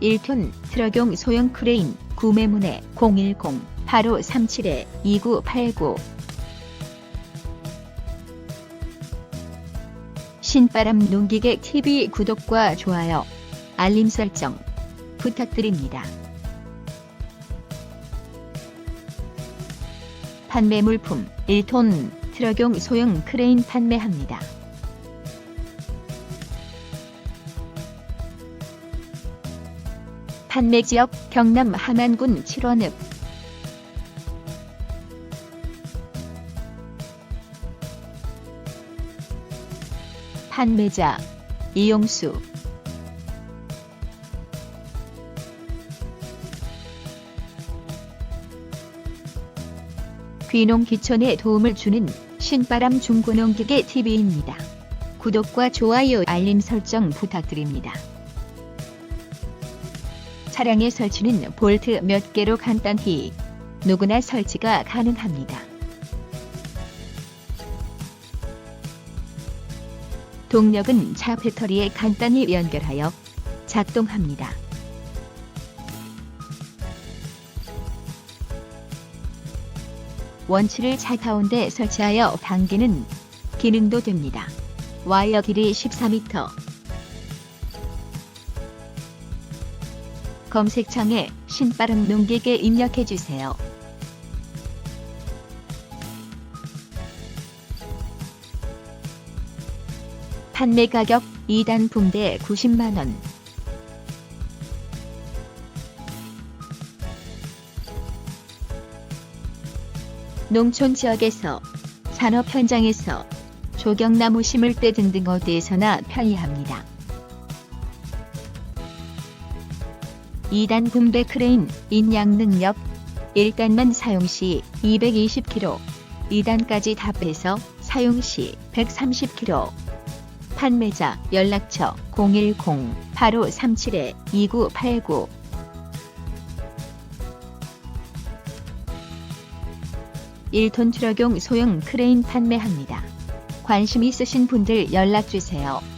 1톤 트럭용 소형 크레인 구매문의 010-8537-2989 신바람 농기계 TV 구독과 좋아요, 알림 설정 부탁드립니다. 판매 물품 1톤 트럭용 소형 크레인 판매합니다. 판매 지역 경남 함안군 7원읍 판매자 이용수 귀농 기촌에 도움을 주는 신바람 중고농기계 TV입니다. 구독과 좋아요 알림 설정 부탁드립니다. 차량의 설치는 볼트 몇 개로 간단히 누구나 설치가 가능합니다. 동력은 차 배터리에 간단히 연결하여 작동합니다. 원치를 차 가운데 설치하여 당기는 기능도 됩니다. 와이어 길이 14m, 검색창에 신빠름 농기계 입력해 주세요. 판매 가격 2단 붕대 90만원. 농촌 지역에서 산업 현장에서 조경나무 심을 때 등등 어디에서나 편리합니다. 2단 붕대 크레인 인양 능력 1단만 사용 시 220kg, 2단까지 답해서 사용 시 130kg. 판매자 연락처 010-8537-2989 1톤 트럭용 소형 크레인 판매합니다. 관심 있으신 분들 연락주세요.